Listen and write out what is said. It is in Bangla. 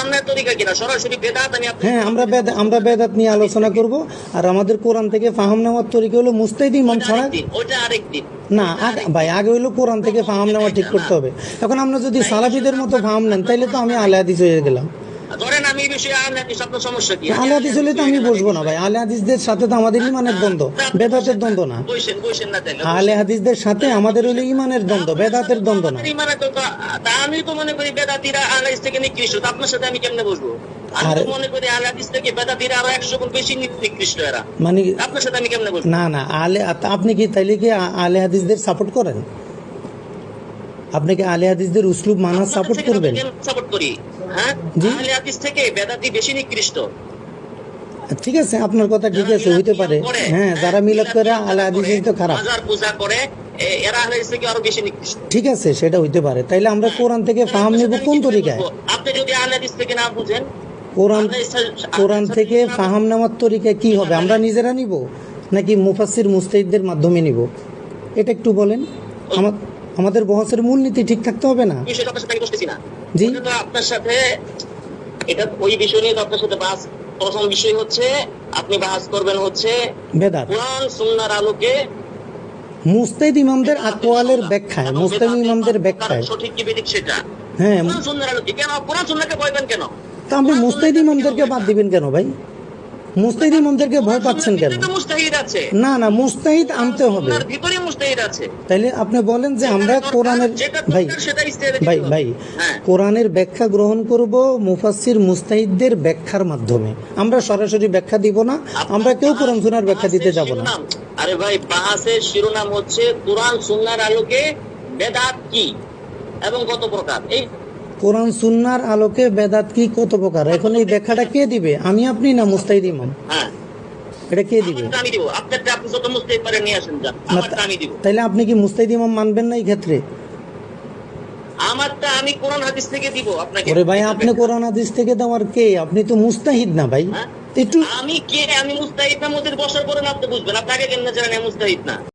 আপনার তরিকা কিনা? সরাসরি বেদাত আমি হ্যাঁ আমরা বেদ আমরা বেদাত নিয়ে আলোচনা করব আর আমাদের কোরআন থেকে ফাহাম নেওয়ার তরিকা হলো মুস্তাহিদ ইমাম ওটা ছাড়া ওটা আরেকদিন। না আগে- ভাই আগে কোরআন থেকে ফাহাম নেওয়া ঠিক করতে হবে। এখন আমরা যদি সালাফিদের মতো ফাহাম নেন তাইলে তো আমি আলে হাদিস হয়ে গেলাম। বিষয়ে আহলে হাদিস আপনার সমস্যা কি? আলে হাদিস হলে তো আমি বসবো না ভাই। আলে হাদিসদের সাথে তো আমাদের ইমানের দ্বন্দ্ব। বেদাতের দ্বন্দ্ব না। বসেন বসেন না তাইলে আলে হাদিসদের সাথে আমাদের হইল ইমানের দ্বন্দ্ব বেদাতের দ্বন্দ্ব না। ইমানের দ্বন্দ্ব, আমি তো মনে করি বেদাতিরা আহলে হাদিস থেকে নিকৃষ্ট আপনার সাথে আমি কেমনে বসবো? আমি মনে মানে আপনার সাথে আমি কেমনে বসবো? না না আলে আপনি কি তাইলে কি আলে হাদিসদের সাপোর্ট করেন? আপনি কি আলে হাদিসদের উসলুব মানা সাপোর্ট করবেন। সাপোর্ট করি হ্যাঁ? জি। আহলে হাদিস থেকে বেদাতি বেশি নিকৃষ্ট। ঠিক আছে আপনার কথা ঠিক আছে হইতে পারে। হ্যাঁ যারা মিলাদ করে আলে হাদিস তো খারাপ। মাজার পূজা করে এরা আহলে হাদিস থেকে আরও বেশি নিকৃষ্ট। ঠিক আছে সেটা হইতে পারে। তাইলে আমরা কোরআন থেকে ফাহাম নেব কোন তরিকায়? আপনি যদি আহলে হাদিস থেকে না বুঝেন কোরআন কোরআন থেকে ফাহাম নেওয়ার তরিকা কি হবে? আমরা নিজেরা নিব? নাকি মুফাসসির মুস্তাহিদদের মাধ্যমে নিব? এটা একটু বলেন। আমা- আমাদের বহসের মূলনীতি ঠিক থাকতে হবে না। জি। আপনার সাথে এটা ওই বিষয় নিয়ে আপনার সাথে বাস প্রথম বিষয় হচ্ছে আপনি বাস করবেন হচ্ছে বেদাত। কোরআন সুন্নাহর আলোকে। মুস্তাহিদ ইমামদের আকওয়ালের ব্যাখ্যায় এবং মুস্তাহিদ ইমামদের ব্যাখ্যায়। সঠিক কি বেদিক সেটা? হ্যাঁ কোরআন সুন্নাহর আলোকে। কেন? কোরআন সুন্নাহকে পান কেন? তা আপনি মুস্তাহিদ ইমামদেরকে বাদ দিবেন কেন ভাই? মুস্তাহিদ ইমামদেরকে ভয় পাচ্ছেন কেন? মুস্তাহিদ আছে। না না মুস্তাহিদ আনতে হবে। ভিতরে মুস্তাহিদ আছে। তাইলে আপনি বলেন যে আমরা কোরআনের ভাই ভাই ভাই হ্যাঁ। কোরআনের ব্যাখ্যা গ্রহণ করব মুফাসসির মুস্তাহিদদের ব্যাখ্যার মাধ্যমে। আমরা সরাসরি ব্যাখ্যা দিব না আমরা কেউ কোরআন সুনার ব্যাখ্যা দিতে যাব না। আরে ভাই বাহাসের শিরোনাম হচ্ছে কোরআন সুন্নাহর আলোকে বেদাত কি? এবং কত প্রকার? এই কোরআন সুন্নার আলোকে বেদাত কি কত প্রকার? এখন এই ব্যাখ্যাটা কে দিবে? আমি আপনি না মুস্তাহিদ ইমাম? হ্যাঁ। এটা কে দিবে? আপনি তাইলে কি মুস্তাহিদ ইমাম মানবেন না এই ক্ষেত্রে? আমারটা আমি কোরআন হাদিস থেকে দিব আপনাকে। ভাই আপনি কোরআন হাদিস থেকে দেওয়ার কে? আপনি তো মুস্তাহিদ না ভাই। হ্যাঁ? একটু আমি কে? আমি মুস্তাহিদ না মধ্যে বসার পরে না আপনি বুঝবেন। আপনাকে কেন জানেন মুস্তাহিদ না?